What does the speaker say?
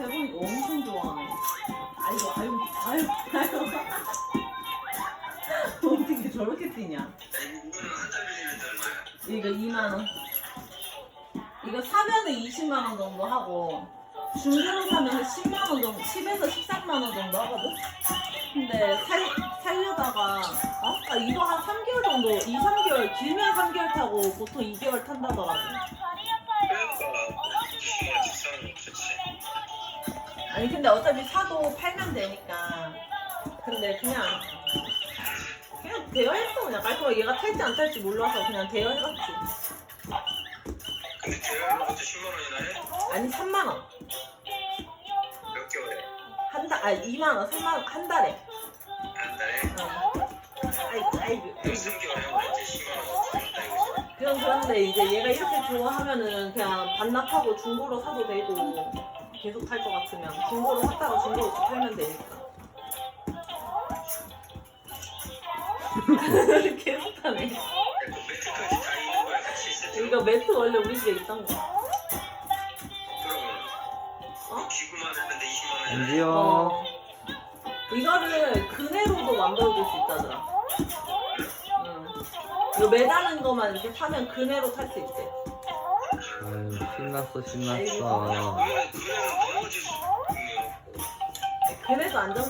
해보니까 엄청 좋아하네. 아이고, 아이고, 아이고, 아이고. 어떻게 저렇게 뛰냐? 이거 2만원. 이거 사면은 20만원 정도 하고, 중고로 사면 10만원 정도, 10에서 13만원 정도 하거든? 근데 살, 살려다가, 어? 아, 이거 한 3개월 정도, 2, 3개월, 길면 3개월 타고 보통 2개월 탄다더라고. 아니 근데 어차피 사도 팔면 되니까 근데 그냥 그냥 대여했어 그냥 깔끔하게 얘가 탈지 안 탈지 몰라서 그냥 대여해봤지 근데 대여하는 것도 10만 원이나 해? 아니 3만원 몇 개월에? 한 달 아니 2만원 3만원 한 달에 한 달에? 어. 아이고 아이고 그 3개월에 하면 이제 10만 원 준다 이거지. 그냥 그런데 이제 얘가 이렇게 좋아하면은 그냥 반납하고 중고로 사도 되고 계속 탈 것 같으면 중고로 샀다가 중고로 또 팔면 되니까 계속 타네 그 매트까지 다 있는 거야 같이? 이거 매트 원래 우리 집에 있던 거 그러면 어? 기구만 했는데 20만 원이나 해? 안지요. 어. 이거를 그네로도 만들어줄 수 있다더라. 응. 이거 매다는 거만 이렇게 사면 그네로 탈 수 있대. 아유, 신났어, 아이고. 신났어. 있는 그네도 안정적